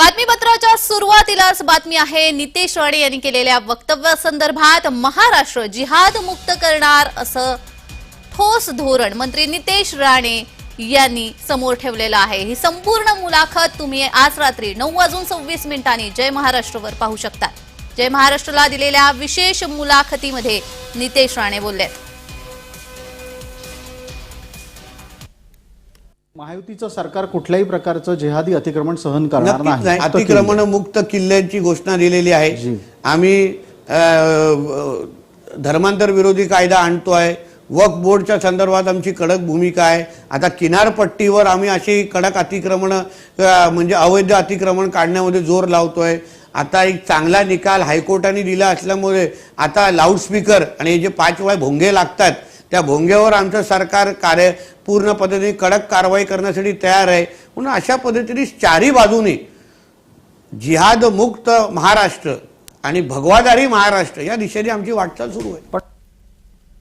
बातमीपत्राच्या सुरुवातीलाच बातमी आहे नितेश राणे यांनी केलेल्या वक्तव्यासंदर्भात महाराष्ट्र जिहाद मुक्त करणार असं ठोस धोरण मंत्री नितेश राणे यांनी समोर ठेवलेलं आहे. ही संपूर्ण मुलाखत तुम्ही आज रात्री नऊ वाजून सव्वीस मिनिटांनी जय महाराष्ट्रवर पाहू शकता. जय महाराष्ट्रला दिलेल्या विशेष मुलाखतीमध्ये नितेश राणे बोलले महायुतीचं सरकार कुठल्याही प्रकारचं जिहादी अतिक्रमण सहन करणार नक्कीच नाही. नाही. अतिक्रमण मुक्त किल्ल्यांची घोषणा दिलेली आहे. जी. आम्ही अ, धर्मांतर विरोधी कायदा आणतोय. वक्फ बोर्डच्या संदर्भात आमची कडक भूमिका आहे. आता किनारपट्टीवर आम्ही अशी कडक अतिक्रमण म्हणजे अवैध अतिक्रमण काढण्यामध्ये जोर लावतोय. आता एक चांगला निकाल हायकोर्टाने दिला असल्यामुळे आता लाऊडस्पीकर आणि हे जे पाच वेळा भोंगे लागतात त्या भोंग्यावर आमचं सरकार कार्य पूर्ण पद्धतीने कडक कारवाई करण्यासाठी तयार आहे. म्हणून अशा पद्धतीने चारही बाजूने जिहादमुक्त महाराष्ट्र आणि भगवादारी महाराष्ट्र या दिशेने आमची वाटचाल सुरू आहे. पण